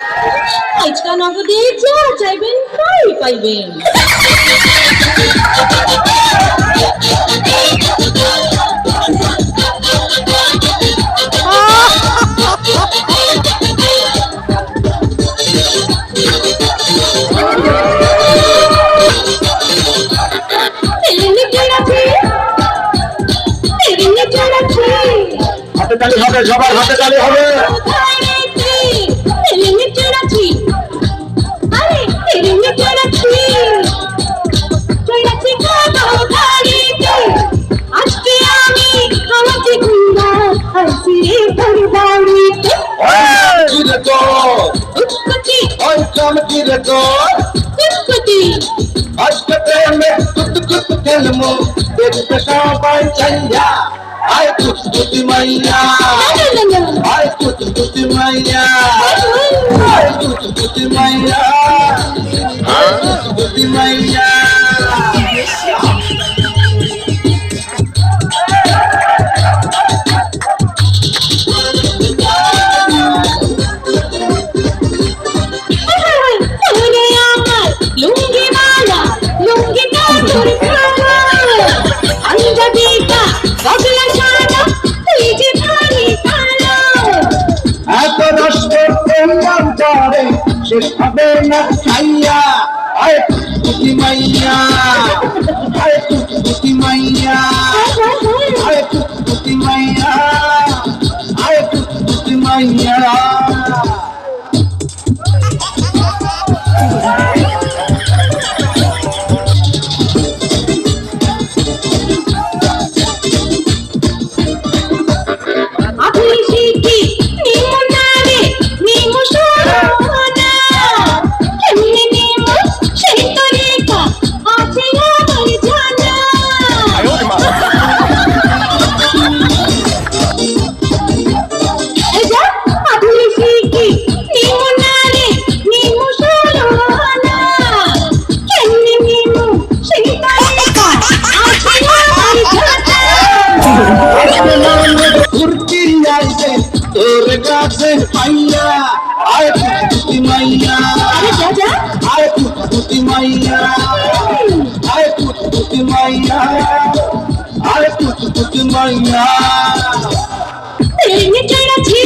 আজকা নগদে যা চাইবেন তাই পাইবেন। হাতে তালি হবে সবার হাতে তালি হবে। ওই, কি রে তোর? উৎপত্তি ওই কাম কি রে তোর? উৎপত্তি আজকে প্রেমে কুত কুত খেলমু দেখতে সবাই চাইয়া আয় কুত কুতি মাইয়া না না না আয় কুত কুতি মাইয়া আয় কুত কুতি মাইয়া আয় কুত কুতি মাইয়া প্রেম করে শেষ হবে না খাইয়া আয় কুতি মাইয়া আয় কুতি মাইয়া আয় মাইয়া। তোর কাছে পাইয়া আয় কুতি মাইয়া আরে যা যা আয় কুতি মাইয়া আয় কুতি মাইয়া আয় কুতি মাইয়া তেরিনে চড়াচ্ছি